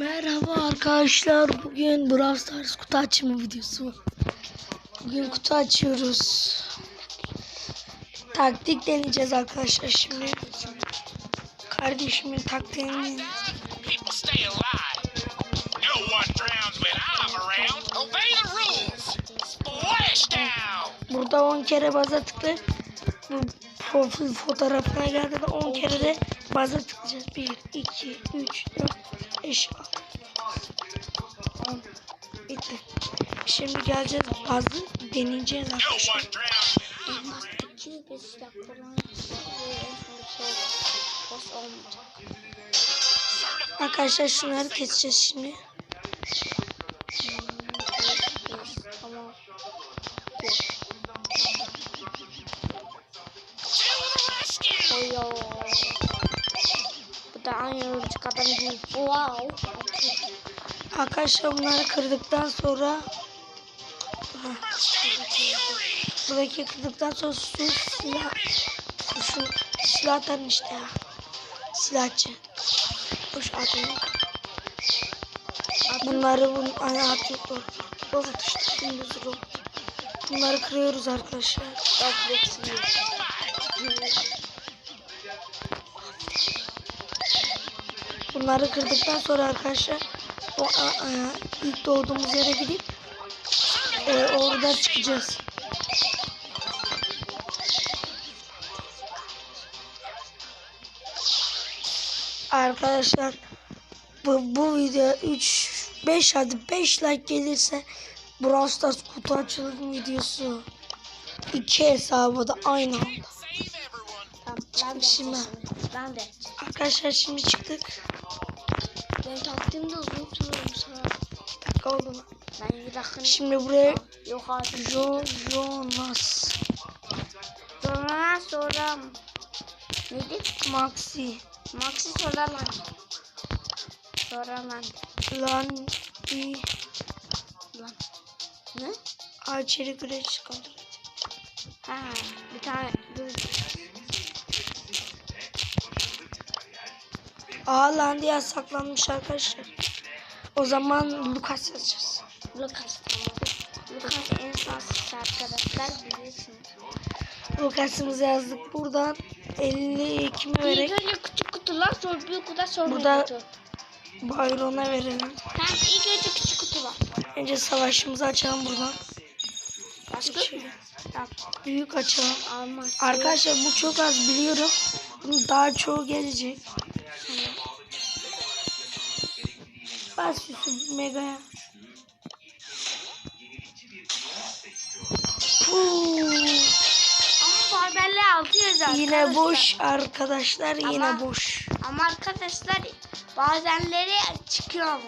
Merhaba arkadaşlar. Bugün Brawl Stars kutu açma videosu. Bugün kutu açıyoruz. Taktik deneyeceğiz arkadaşlar şimdi. Kardeşimin taktiğini. Burada 10 kere baza tıkla. Bu profil fotoğrafına geldi de 10 kere de baza tıklayacağız. 1, 2, 3, 4, 5, 6, Şimdi geleceğiz bazı deneyeceğiz arkadaşlar. one drowns. Arkadaşlar şunları keseceğiz şimdi. Bu da aynı örümcek adam gibi. Wow. Arkadaşlar bunları kırdıktan sonra. Buradaki kırdıktan sonra su silah şu silah atarım işte ya. Silahçı. Boş atayım. Bunları bunun ana atıyor. Robot işte. Dümdüz robot. Bunları kırıyoruz arkadaşlar. Bunları kırdıktan sonra arkadaşlar o a, a, ilk doğduğumuz yere gidip e, oradan çıkacağız. Arkadaşlar bu, bu video 3 5 hadi 5 like gelirse Brawl Stars kutu açılım videosu iki hesabı da aynı anda. Tamam, ben de Şimdi. Ben de. Arkadaşlar şimdi çıktık. Benim taktiğimi de unutuyorum sana. Bir dakika oldu mu? Ben dakika. Şimdi buraya Yok artık. Jo Jonas Sonra sonra. Neydi? Maxi Maxi sonra lan. Sonra lan. Lan bir Lan. Ne? Açeri güreş kontrol. Ha, bir tane dur. Aa lan diye saklanmış arkadaşlar. O zaman Lucas yazacağız. Lucas. Lucas en sağlıklı arkadaşlar biliyorsunuz. Lucas'ımızı yazdık. Buradan 52 mi İlk vererek önce küçük kutular sonra büyük kutular sonra Burada- kutu. Byron'a verelim. Tamam ilk önce küçük kutu var. Önce savaşımızı açalım buradan. Başka? Şöyle. Tamam. Büyük açalım. Almaz. Arkadaşlar bu çok az biliyorum. Bunun daha çoğu gelecek. Bas Yusuf Mega'ya. Ama barberle altı yazar. Yine arkadaşlar. boş arkadaşlar yine Ama- boş. Ama arkadaşlar bazenleri çıkıyor ama.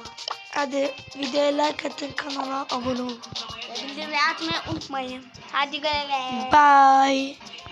Hadi videoya like atın kanala abone olun. Bildirimleri atmayı unutmayın. Hadi görelim. Bye.